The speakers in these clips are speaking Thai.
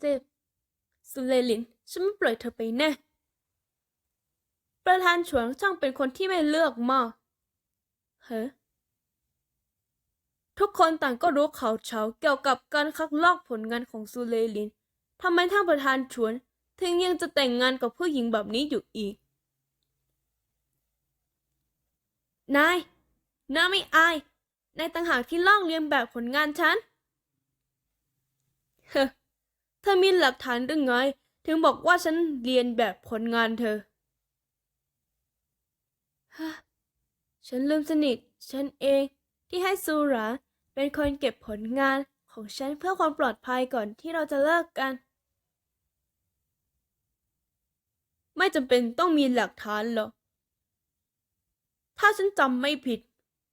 เจ็บสุเลลิน ฉันไม่ปล่อยเธอไปแน่ ประธานฉวนช่างเป็นคนที่ไม่เลือกมากเฮ้ทุกคนต่างก็รู้ข่าวเช้าเกี่ยวกับการคัดลอกผลงานของสุเลลินทำไมท่านประธานฉวน ถึงยังจะแต่งงานกับผู้หญิงแบบนี้อยู่อีก นายน้าไม่อาย นายต่างหากที่ลอกเลียนแบบผลงานฉัน เฮ้อ ธอมีหลักฐานหรือไง ถึงบอกว่าฉันเรียนแบบผลงานเธอ ฮะ ฉันลืมสนิท ฉันเองที่ให้ซูราเป็นคนเก็บผลงานของฉันเพื่อความปลอดภัยก่อนที่เราจะเลิกกัน ไม่จำเป็นต้องมีหลักฐานหรอก ถ้าฉันจำไม่ผิด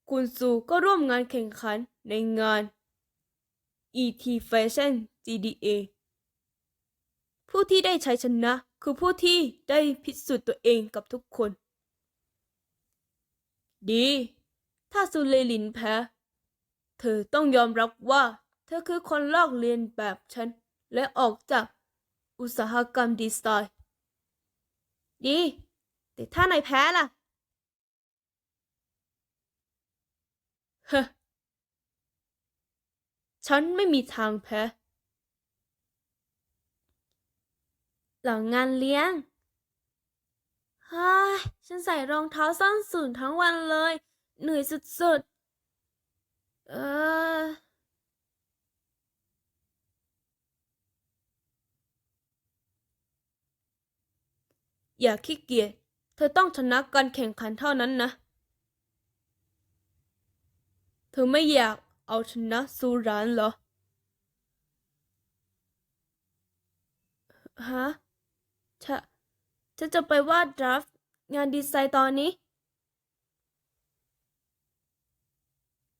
คุณซูก็ร่วมงานแข่งขันในงาน ET Fashion GDA ผู้ที่ได้ชัยชนะ คือผู้ที่ได้พิสูจน์ตัวเองกับทุกคน ดี ถ้าซูเลลินแพ้ เธอต้องยอมรับว่า เธอคือคนลอกเลียนแบบฉัน และออกจากอุตสาหกรรมดีไซน์ดี แต่ถ้านายแพ้ล่ะเฮ้อฉันไม่มีทางแพ้ หลังงานเลี้ยงฮ้ยฉันใส่รองเท้าส้นสูงทั้งวันเลย เหนื่อยสุดๆ เออ อย่าขี้เกียจ เธอต้องชนะการแข่งขันเท่านั้นนะ เธอไม่อยากเอาชนะซูรานเหรอ ฮะ ฉะฉันจะไปวาดดราฟต์งานดีไซน์ตอนนี้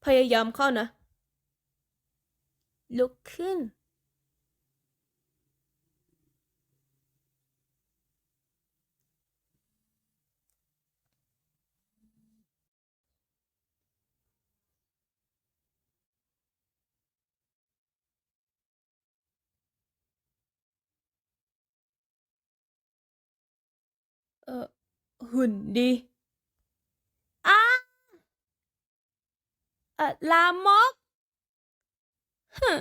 พยายามเข้านะ ลุกขึ้น เออหุ่นดีอ้าเออลามกฮึ